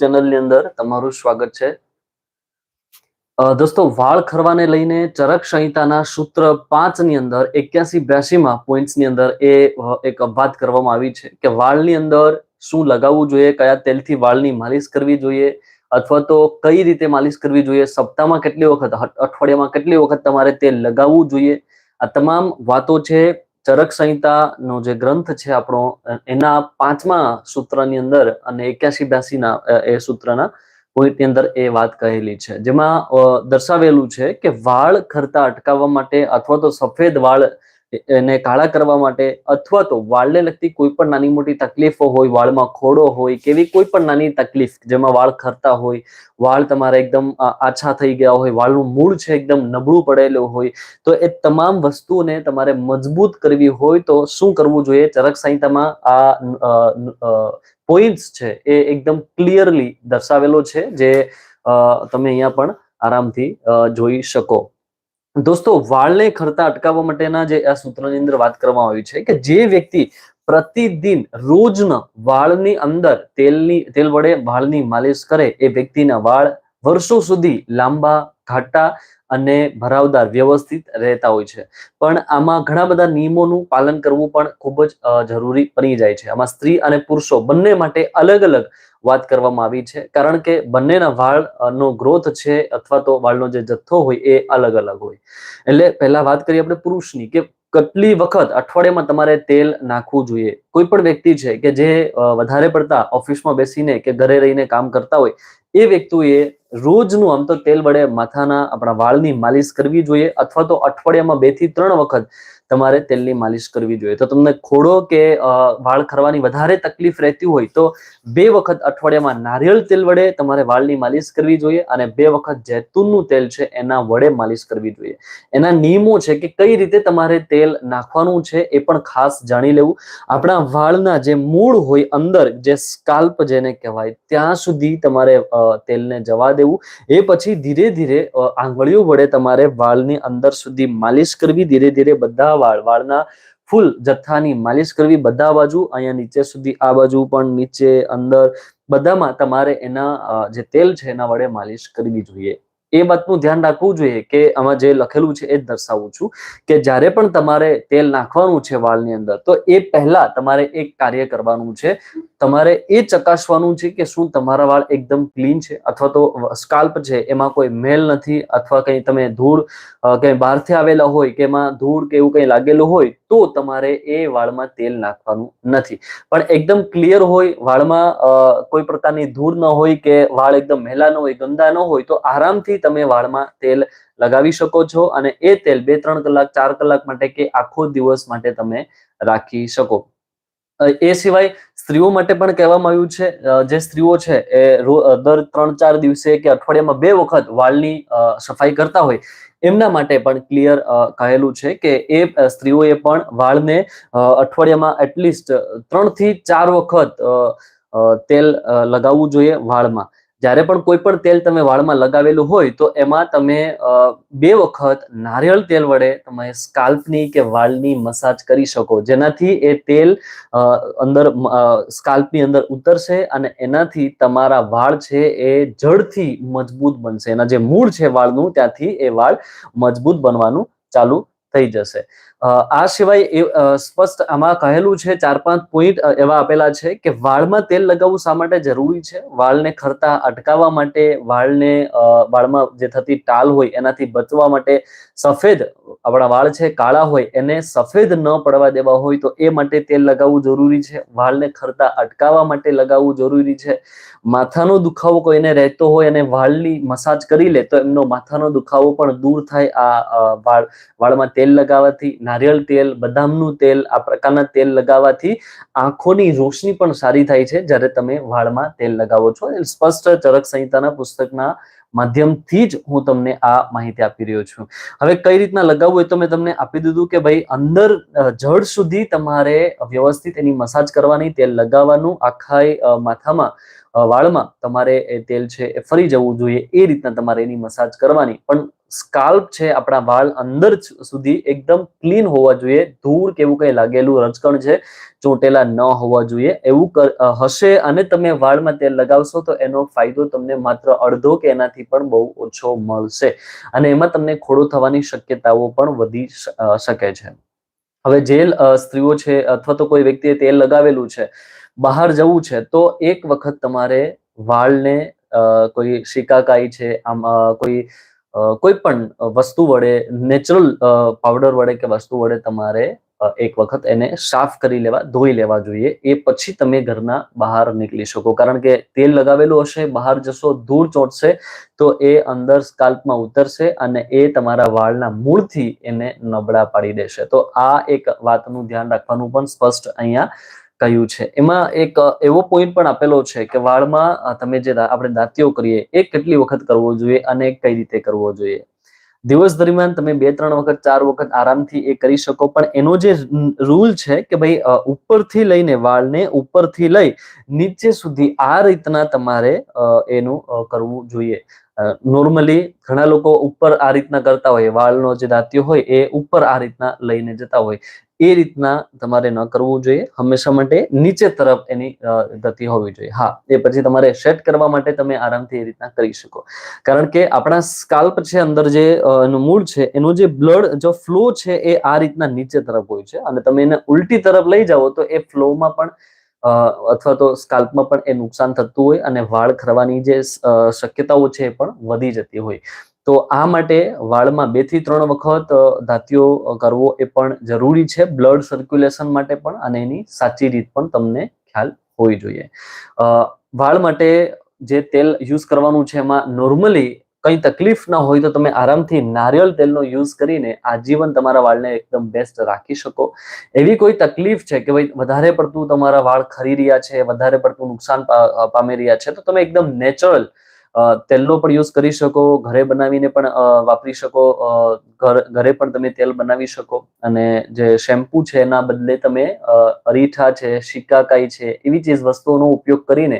ચેનલની અંદર તમારું સ્વાગત છે. દોસ્તો, વાળ ખરવાને લઈને ચરક સંહિતાના સૂત્ર પાંચની અંદર એક્યાસી બ્યાસી માં પોઈન્ટ્સની અંદર એ એક વાત કરવામાં આવી છે કે વાળની અંદર શું લગાવવું જોઈએ, કયા તેલથી વાળની માલિશ કરવી જોઈએ, અથવા તો કઈ રીતે માલિશ કરવી જોઈએ, સપ્તાહમાં કેટલી વખત, અઠવાડિયામાં કેટલી વખત તમારે તેલ લગાવવું જોઈએ, આ તમામ વાતો છે ચરક સંહિતાનો જે ગ્રંથ છે આપણો, એના પાંચમા સૂત્રની અંદર અને એક્યાસી બ્યાસીના એ સૂત્રના પોઈન્ટની અંદર એ વાત કહેલી છે. જેમાં દર્શાવેલું છે કે વાળ ખરતા અટકાવવા માટે અથવા તો સફેદ વાળ એને કાળા કરવા માટે અથવા તો વાળને લગતી કોઈ પણ નાની મોટી તકલીફો હોય, વાળમાં ખોડો હોય કે એવી કોઈ પણ નાની તકલીફ જેમાં વાળ ખરતા હોય, વાળ તમારે એકદમ આછા થઈ ગયા હોય, વાળનું મૂળ છે એકદમ નબળું પડેલું હોય, તો એ તમામ વસ્તુને તમારે મજબૂત કરવી હોય તો શું કરવું જોઈએ? ચરક સંહિતામાં આ પોઈન્ટ્સ છે એ એકદમ ક્લિયરલી દર્શાવેલો છે, જે તમે અહીંયા પણ આરામથી જોઈ શકો. દોસ્તો, વાળને ખરતા અટકાવવા માટેના જે આ સૂત્રની અંદર વાત કરવામાં આવી છે કે જે વ્યક્તિ પ્રતિદિન રોજના વાળની અંદર તેલની, તેલ વડે વાળની માલિશ કરે, એ વ્યક્તિના વાળ વર્ષો સુધી લાંબા, ઘાટા અને ભરાવદાર વ્યવસ્થિત રહેતા હોય છે. પણ આમાં ઘણા બધા નિયમોનું પાલન કરવું પણ ખૂબ જ જરૂરી બની જાય છે. આમાં સ્ત્રી અને પુરુષો બંને માટે અલગ અલગ વાત કરવામાં આવી છે. કારણ કે બંનેના વાળનો ગ્રોથ છે અથવા તો વાળનો જે જથ્થો હોય એ અલગ અલગ હોય. એટલે પહેલા વાત કરીએ આપણે પુરુષની કે કેટલી વખત અઠવાડિયામાં તમારે તેલ નાખવું જોઈએ. કોઈ પણ વ્યક્તિ છે કે જે વધારે પડતા ઓફિસમાં બેસીને કે ઘરે રહીને કામ કરતા હોય, એ વ્યક્તિએ રોજનું આમ તો તેલ વડે માથાના આપણા વાળની માલિશ કરવી જોઈએ અથવા તો અઠવાડિયામાં બેથી ત્રણ વખત તમારે તેલની માલિશ કરવી જોઈએ. તો તમને ખોડો કે વાળ ખરવાની વધારે તકલીફ રહેતી હોય તો બે વખત અઠવાડિયામાં નારિયેળ તેલ વડે તમારે વાળની માલિશ કરવી જોઈએ અને બે વખત જૈતુનનું તેલ છે એના વડે માલિશ કરવી જોઈએ. એના નિયમો છે કે કઈ રીતે તમારે તેલ નાખવાનું છે એ પણ ખાસ જાણી લેવું. આપણા વાળના જે મૂળ હોય અંદર, જે સ્કાલ્પ જેને કહેવાય, ત્યાં સુધી તમારે તેલને જવા દેવું. એ પછી ધીરે ધીરે આંગળીઓ વડે તમારે વાળની અંદર સુધી માલિશ કરવી, ધીરે ધીરે બધા વાળ, વાળના ફૂલ જથ્થાની માલિશ કરવી, બધા બાજુ, અહીંયા નીચે સુધી, આ બાજુ પણ નીચે, અંદર, બધામાં તમારે એના જે તેલ છે એના વડે માલિશ કરવી જોઈએ. એ વાતનું ધ્યાન રાખવું જોઈએ કે આમાં જે લખેલું છે એ જ દર્શાવું છું કે જ્યારે પણ તમારે તેલ નાખવાનું છે વાળની અંદર, તો એ પહેલા તમારે એક કાર્ય કરવાનું છે. તમારે એ ચકાસવાનું છે કે શું તમારા વાળ એકદમ ક્લીન છે? અથવા તો સ્કાલ્પ છે, એમાં કોઈ મેલ નથી, અથવા કંઈ તમે ધૂળ કંઈ બહારથી આવેલા હોય કે એમાં ધૂળ કે એવું કંઈ લાગેલું હોય, તો તમારે એ વાળમાં તેલ નાખવાનું નથી. પણ એકદમ ક્લિયર હોય, વાળમાં કોઈ પ્રકારની ધૂળ ન હોય કે વાળ એકદમ મેલા ન હોય, ગંદા ન હોય, તો આરામથી તમે વાળમાં તેલ લગાવી શકો છો અને એ તેલ બે ત્રણ કલાક, ચાર કલાક માટે કે આખો દિવસ માટે તમે રાખી શકો. એ સિવાય સ્ત્રીઓ માટે પણ કહેવામાં આવ્યું છે જે સ્ત્રીઓ છે, એ દર ત્રણ ચાર દિવસે કે અઠવાડિયામાં બે વખત વાળની સફાઈ કરતા હોય, એમના માટે પણ ક્લિયર કહેલું છે કે એ સ્ત્રીઓએ પણ વાળને અઠવાડિયામાં એટલીસ્ટ ત્રણથી ચાર વખત તેલ લગાવવું જોઈએ વાળમાં. જ્યારે પણ કોઈ પણ તેલ તમે વાળમાં લગાવેલું હોય તો એમાં તમે બે વખત નારિયેળ તેલ વડે તમે સ્કાલ્પની કે વાળની મસાજ કરી શકો. જેનાથી એ તેલ અંદર સ્કાલ્પની અંદર ઉતરશે અને એનાથી તમારા વાળ છે એ જડથી મજબૂત બનશે. એના જે મૂળ છે વાળનું, ત્યાંથી એ વાળ મજબૂત બનવાનું ચાલુ થઈ જશે. આ સિવાય સ્પષ્ટ આમાં કહેલું છે ચાર પાંચ પોઈન્ટ એવા આપેલા છે કે વાળમાં તેલ લગાવવું શા માટે જરૂરી છે? વાળને ખરતા અટકાવવા માટે, વાળને વાળમાં જે થતી ટાલ હોય એનાથી બચવા માટે સફેદ, આપણા વાળ છે કાળા હોય એને સફેદ ન પડવા દેવા હોય તો એ માટે તેલ લગાવવું જરૂરી છે. વાળને ખરતા અટકાવવા માટે લગાવવું જરૂરી છે. માથાનો દુખાવો કોઈને રહેતો હોય અને વાળની મસાજ કરી લે તો એમનો માથાનો દુખાવો પણ દૂર થાય આ વાળ, વાળમાં તેલ લગાવવાથી, નારિયેળ તેલ, બદામનું તેલ, આ પ્રકારના તેલ લગાવવાથી આંખોની રોશની પણ સારી થાય છે, જ્યારે તમે વાળમાં તેલ લગાવો છો. એ સ્પષ્ટ ચરક સંહિતાના પુસ્તકના માધ્યમથી જ હું તમને આ માહિતી આપી રહ્યો છું. હવે કઈ રીતના લગાવવું એ તો મેં તમને આપી દીધું કે ભાઈ, અંદર જળ સુધી તમારે વ્યવસ્થિત એની મસાજ કરવાની, તેલ લગાવવાનું આખા માથામાં વાળમાં તમારે એ તેલ છે એ ફરી જવું જોઈએ, એ રીતના તમારે એની મસાજ કરવાની. પણ સ્કાલ્પ છે આપણા વાળ અંદર સુધી એકદમ ક્લીન હોવા જોઈએ. ધૂળ કે એવું કંઈ લાગેલું રજકણ છે, ચોંટેલા ન હોવા જોઈએ. એવું હશે અને તમે વાળમાં તેલ લગાવશો તો એનો ફાયદો તમને માત્ર અડધો કે એનાથી પણ બહુ ઓછો મળશે. અને એમાં તમને ખોડો થવાની શક્યતાઓ પણ વધી શકે છે. હવે જે સ્ત્રીઓ છે અથવા તો કોઈ વ્યક્તિએ તેલ લગાવેલું છે, બહાર જવું છે, તો એક વખત તમારે વાળને કોઈ શિકાકાઈ છે, આમ કોઈ કોઈ પણ વસ્તુ વડે નેચરલ પાવડર વડે કે વસ્તુ વડે તમારે એક વખત એને સાફ કરી લેવા, ધોઈ લેવા જોઈએ. એ પછી તમે ઘરના બહાર નીકળી શકો. કારણ કે તેલ લગાવેલું હશે, બહાર જશો, ધૂળ ચોંટશે, તો એ અંદર સ્કાલ્પમાં ઉતરશે અને એ તમારા વાળના મૂળથી એને નબળા પાડી દેશે. તો આ એક વાતનું ધ્યાન રાખવાનું પણ સ્પષ્ટ અહીંયા કહ્યું છે. એમાં એક એવો પોઈન્ટ પણ આપેલો છે કે વાળમાં તમે જે આપણે દાંતીઓ કરીએ, એ કેટલી વખત કરવો જોઈએ અને કઈ રીતે કરવો જોઈએ? દિવસ દરમિયાન તમે બે ત્રણ વખત, ચાર વખત આરામથી એ કરી શકો, પણ એનો જે રૂલ છે કે ભાઈ ઉપરથી લઈને વાળને ઉપરથી લઈ નીચે સુધી આ રીતના તમારે એનું કરવું જોઈએ. નોર્મલી ઘણા લોકો ઉપર આ રીતના કરતા હોય, વાળનો જે દાંતિયો હોય એ ઉપર આ રીતના લઈને જતા હોય. એ રીતના તમારે ન કરવું જોઈએ. હંમેશા માટે નીચે તરફ એની ગતિ હોવી જોઈએ. હા, એ પછી તમારે સેટ કરવા માટે તમે આરામથી એ રીતના કરી શકો. કારણ કે આપણા સ્કાલ્પ છે અંદર જે એનું મૂળ છે, એનું જે બ્લડ, જો ફ્લો છે એ આ રીતના નીચે તરફ હોય છે અને તમે એને ઉલટી તરફ લઈ જાઓ તો એ ફ્લોમાં પણ અથવા તો સ્કાલ્પમાં પણ એ નુકસાન થતું હોય અને વાળ ખરવાની જે શક્યતાઓ છે એ પણ વધી જતી હોય. તો આ માટે વાળમાં બેથી ત્રણ વખત અ, કરવો એ પણ જરૂરી છે. બ્લડ સર્ક્યુલેશન માટે પણ અને એની સાચી રીત પણ તમને ખ્યાલ હોવી જોઈએ. વાળ માટે જે તેલ યુઝ કરવાનું છે એમાં નોર્મલી કંઈ તકલીફ ન હોય તો તમે આરામથી નારિયેળ તેલનો યુઝ કરીને આજીવન તમારા વાળને એકદમ બેસ્ટ રાખી શકો. એવી કોઈ તકલીફ છે કે ભાઈ વધારે પડતું તમારા વાળ ખરી રહ્યા છે, વધારે પડતું નુકસાન પામી રહ્યા છે, તો તમે એકદમ નેચરલ તેલનો પણ યુઝ કરી શકો, ઘરે બનાવીને પણ વાપરી શકો ઘર- ઘરે પણ તમે તેલ બનાવી શકો અને જે શેમ્પુ છે એના બદલે તમે અરીઠા છે, શિકાકાઈ છે, એવી ચીજ વસ્તુઓનો ઉપયોગ કરીને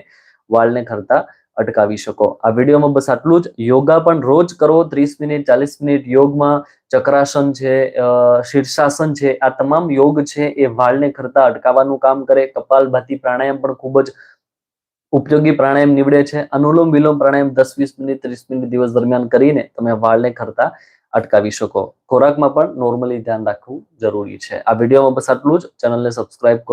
વાળને ખરતા અટકાવી શકો. આ વિડીયોમાં બસ આટલું જ. યોગા પણ રોજ કરો. ત્રીસ મિનિટ, ચાલીસ મિનિટ યોગમાં ચક્રાસન છે શીર્ષાસન છે, આ તમામ યોગ છે એ વાળને ખરતા અટકાવવાનું કામ કરે. કપાલભાતિ પ્રાણાયામ પણ ખૂબ જ ઉપયોગી પ્રાણાયામ નીવડે છે. અનુલોમ વિલોમ પ્રાણાયામ દસ, વીસ મિનિટ, ત્રીસ મિનિટ દિવસ દરમિયાન કરીને તમે વાળને ખરતા અટકાવી શકો. ખોરાકમાં પણ નોર્મલી ધ્યાન રાખવું જરૂરી છે. આ વિડીયોમાં બસ આટલું જ. ચેનલને સબસ્ક્રાઇબ કરો